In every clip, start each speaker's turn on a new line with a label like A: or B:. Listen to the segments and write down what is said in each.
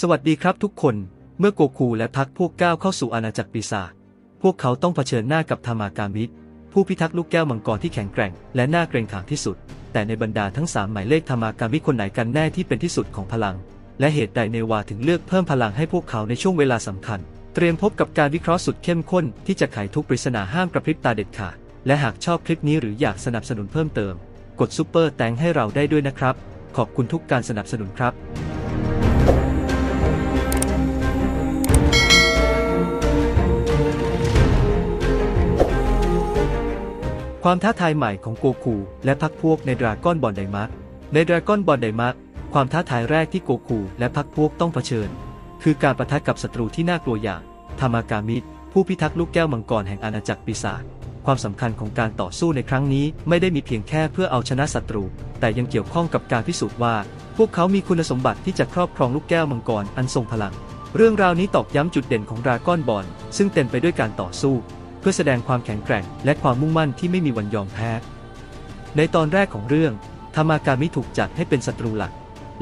A: สวัสดีครับทุกคน เมื่อโกคูและพักพวกก้าวเข้าสู่อาณาจักรปีศาจ พวกเขาต้องเผชิญหน้ากับธามากามิดผู้พิทักษ์ลูกแก้วมังกรที่แข็งแกร่ง และน่าเกรงขามที่สุด แต่ในบรรดาทั้งสามหมายเลขธามากามิดคนไหนกันแน่ที่เป็นที่สุดของพลัง และเหตุใดเนวาถึงเลือกเพิ่มพลังให้พวกเขาในช่วงเวลาสำคัญ เตรียมพบกับการวิเคราะห์สุดเข้มข้นที่จะไขทุกปริศนาห้ามกระพริบตาเด็ดขาด และหากชอบคลิปนี้หรืออยากสนับสนุนเพิ่มเติม กดซุปเปอร์แตงให้เราได้ด้วยนะครับ ขอบคุณทุกการสนับสนุนครับ ความท้าทายใหม่ของโกคู และพักพวกในดราก้อนบอลไดมาร์กในดราก้อนบอลไดมาร์กความท้าทายแรกที่โกคูและพักพวกต้องเผชิญ คือการประทะกับศัตรูที่น่ากลัวอย่างธามากามิผู้พิทักษ์ลูกแก้วมังกรแห่งอาณาจักรปีศาจความสำคัญของการต่อสู้ในครั้งนี้ไม่ได้มีเพียงแค่เพื่อเอาชนะศัตรู แต่ยังเกี่ยวข้องกับการพิสูจน์ว่า พวกเขามีคุณสมบัติที่จะครอบครองลูกแก้วมังกรอันทรงพลัง เรื่องราวนี้ตอกย้ำจุดเด่นของดราก้อนบอลซึ่งเต็มไปด้วยการต่อสู้ พื่อแสดงความแข็งแกร่ง และความมุ่งมั่นที่ไม่มีวันยอมแพ้ ในตอนแรกของเรื่องธามากามิถูกจัดให้เป็นศัตรูหลัก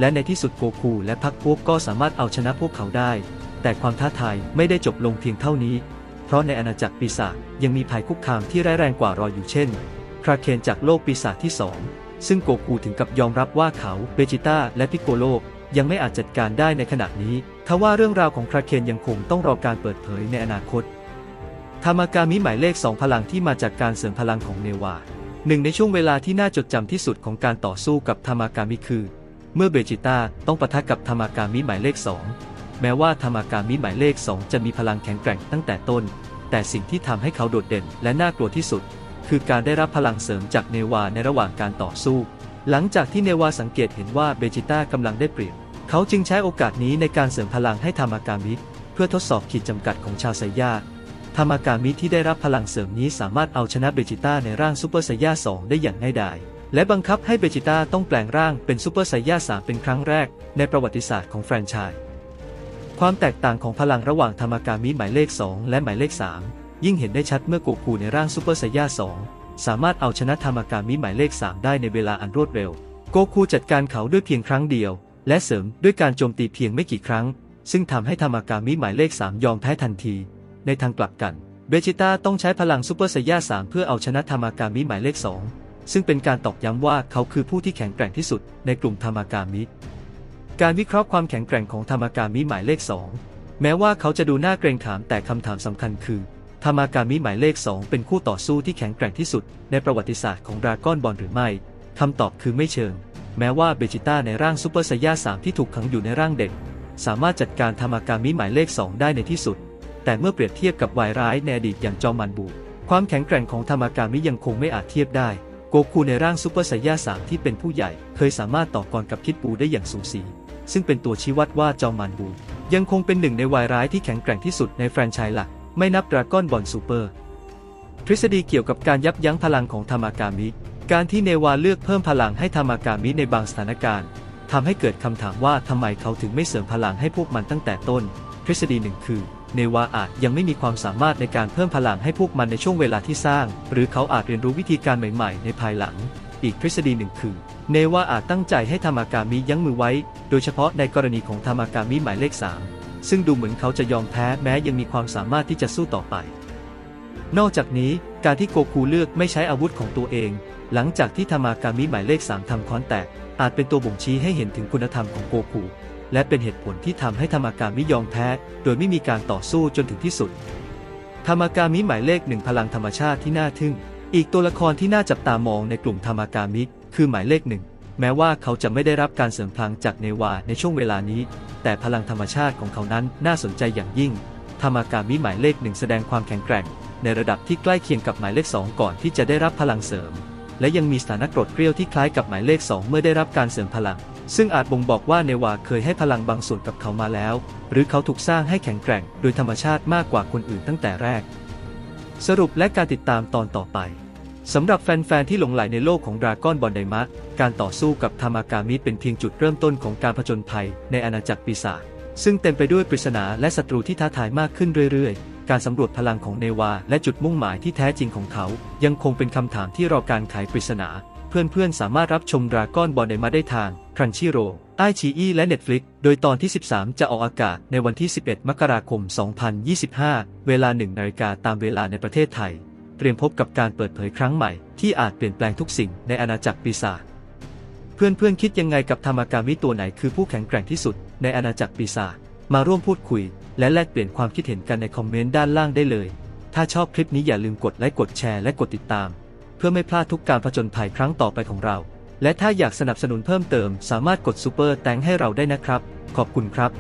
A: และในที่สุดโกคูและพรรคพวกก็สามารถเอาชนะพวกเขาได้ แต่ความท้าทายไม่ได้จบลงเพียงเท่านี้ เพราะในอาณาจักรปีศาจยังมีภัยคุกคามที่ร้ายแรงกว่ารออยู่เช่น คราเคนจากโลกปีศาจที่สองซึ่งโกคูถึงกับยอมรับว่าเขาเบจิต้าและพิกโกโลยังไม่อาจจัดการได้ในขณะนี้ทว่าเรื่องราวของคราเคนยังคงต้องรอการเปิดเผยในอนาคต ธามากามิหมายเลข 2 พลังที่มาจากการเสริมพลังของเนวาหนึ่งในช่วงเวลาที่น่าจดจำที่สุดของการต่อสู้กับธามากามิคือ เมื่อเบจิต้าต้องปะทะกับธามากามิหมายเลข 2 แม้ว่าธามากามิหมายเลข 2 จะมีพลังแข็งแกร่งตั้งแต่ต้น แต่สิ่งที่ทำให้เขาโดดเด่นและน่ากลัวที่สุด คือการได้รับพลังเสริมจากเนวาในระหว่างการต่อสู้ หลังจากที่เนวาสังเกตเห็นว่าเบจิต้ากำลังได้เปรียบเขาจึงใช้โอกาสนี้ในการเสริมพลังให้ธามากามิเพื่อทดสอบขีดจำกัดของชาวไซย่า ธามากามิที่ได้รับพลังเสริมนี้สามารถเอาชนะเบจิต้าในร่างซูเปอร์ไซย่า2ได้อย่างง่ายดาย และบังคับให้เบจิต้าต้องแปลงร่างเป็นซูเปอร์ไซย่า3เป็นครั้งแรก ในประวัติศาสตร์ของแฟรนไชส์ ความแตกต่างของพลังระหว่างธามากามิหมายเลข 2 และหมายเลข 3 ยิ่งเห็นได้ชัดเมื่อโกคูในร่างซูเปอร์ไซย่า2 สามารถเอาชนะธามากามิหมายเลข 3 ได้ในเวลาอันรวดเร็ว โกคูจัดการเขาด้วยเพียงครั้งเดียว และเสริมด้วยการโจมตีเพียงไม่กี่ครั้ง ซึ่งทำให้ธามากามิหมายเลข 3 ยอมแพ้ทันที ในทางกลับกันเบจิต้าต้องใช้พลังซูเปอร์ไซย่า3เพื่อเอาชนะธามากามิหมายเลข 2 ซึ่งเป็นการตอกย้ำว่าเขาคือผู้ที่แข็งแกร่งที่สุดในกลุ่มธามากามิ การวิเคราะห์ความแข็งแกร่งของธามากามิหมายเลข 2 แม้ว่าเขาจะดูน่าเกรงขามแต่คำถามสำคัญคือธามากามิหมายเลข 2 เป็นคู่ต่อสู้ที่แข็งแกร่งที่สุด ในประวัติศาสตร์ของดราก้อนบอลหรือไม่คำตอบคือไม่เชิง แม้ว่าเบจิต้าในร่างซูเปอร์ไซย่า3ที่ถูกขังอยู่ในร่างเด็ก สามารถจัดการธามากามิหมายเลข 2 ได้ในที่สุด แต่เมื่อเปรียบเทียบกับวายร้ายในอดีตอย่างจอมันบู ความแข็งแกร่งของธามากามิยังคงไม่อาจเทียบได้ โกคูในร่างซูเปอร์ไซย่า3ที่เป็นผู้ใหญ่ เคยสามารถต่อกรกับคิดบูได้อย่างสูสี ซึ่งเป็นตัวชี้วัดว่าจอมันบู ยังคงเป็นหนึ่งในวายร้ายที่แข็งแกร่งที่สุดในแฟรนไชส์หลัก ไม่นับดราก้อนบอลซูเปอร์ ทฤษฎีเกี่ยวกับการยับยั้งพลังของธามากามิ การที่เนวาเลือกเพิ่มพลังให้ธามากามิในบางสถานการณ์ทำให้เกิดคำถามว่าทำไมเขาถึงไม่เสริมพลังให้พวกมันตั้งแต่ต้น ทฤษฎีหนึ่งคือ เนวาอาจยังไม่มีความสามารถในการเพิ่มพลังให้พวกมันในช่วงเวลาที่สร้าง หรือเขาอาจเรียนรู้วิธีการใหม่ๆ ในภายหลัง อีกทฤษฎีหนึ่งคือ เนวาอาจตั้งใจให้ธามากามิยั้งมือไว้ โดยเฉพาะในกรณีของธามากามิหมายเลข 3 ซึ่งดูเหมือนเขาจะยอมแพ้แม้ยังมีความสามารถที่จะสู้ต่อไป นอกจากนี้การที่โกคูเลือกไม่ใช้อาวุธของตัวเอง หลังจากที่ธามากามิหมายเลข 3ทำค้อนแตกอาจเป็นตัวบ่งชี้ให้เห็นถึงคุณธรรมของโกคู และเป็นเหตุผลที่ทำให้ธามากามิยอมแพ้ โดยไม่มีการต่อสู้จนถึงที่สุดธามากามิหมายเลขหนึ่งพลังธรรมชาติที่น่าทึ่ง อีกตัวละครที่น่าจับตามองในกลุ่มธามากามิคือหมายเลขหนึ่งแม้ว่าเขาจะไม่ได้รับการเสริมพลังจากเนวาในช่วงเวลานี้ แต่พลังธรรมชาติของเขานั้นน่าสนใจอย่างยิ่งธามากามิหมายเลขหนึ่งแสดงความแข็งแกร่ง ในระดับที่ใกล้เคียงกับหมายเลข2ก่อนที่จะได้รับพลังเสริม และยังมีสถานะกรดเกลียวที่คล้ายกับหมายเลข2เมื่อได้รับการเสริมพลัง ซึ่งอาจบ่งบอกว่าเนวาเคยให้พลังบางส่วนกับเขามาแล้ว หรือเขาถูกสร้างให้แข็งแกร่งโดยธรรมชาติมากกว่าคนอื่นตั้งแต่แรก สรุปและการติดตามตอนต่อไปสำหรับแฟน ๆ ที่หลงไหลในโลกของดราก้อนบอลไดมะการต่อสู้กับธามากามิเป็นเพียงจุดเริ่มต้นของการผจญภัยในอาณาจักรปีศาจซึ่งเต็มไปด้วยปริศนาและศัตรูที่ท้าทายมากขึ้นเรื่อย ๆ การสำรวจพลังของเนวาและจุดมุ่งหมายที่แท้จริงของเขา ยังคงเป็นคำถามที่รอการไขปริศนา เพื่อนๆ สามารถรับชมดราก้อนบอลไดมาได้ทาง Crunchyroll ไอชีอีและ Netflix โดยตอนที่ 13 จะออกอากาศในวันที่ 11 มกราคม 2025 เวลา1นาฬิกาตามเวลาในประเทศไทย เตรียมพบกับการเปิดเผยครั้งใหม่ ที่อาจเปลี่ยนแปลงทุกสิ่งในอาณาจักรปีศาจเพื่อนๆ คิดยังไงกับธรรมากามิตัวไหนคือผู้แข็งแกร่งที่สุดในอาณาจักรปีศาจมาร่วมพูดคุย และแลกเปลี่ยนความคิดเห็นกันในคอมเมนต์ด้านล่างได้เลย ถ้าชอบคลิปนี้อย่าลืมกดไลค์กดแชร์และกดติดตาม พื่อไม่พลาดทุกการผจญภัยครั้งต่อไปของเรา และถ้าอยากสนับสนุนเพิ่มเติม สามารถกดซูเปอร์แตงให้เราได้นะครับ ขอบคุณครับ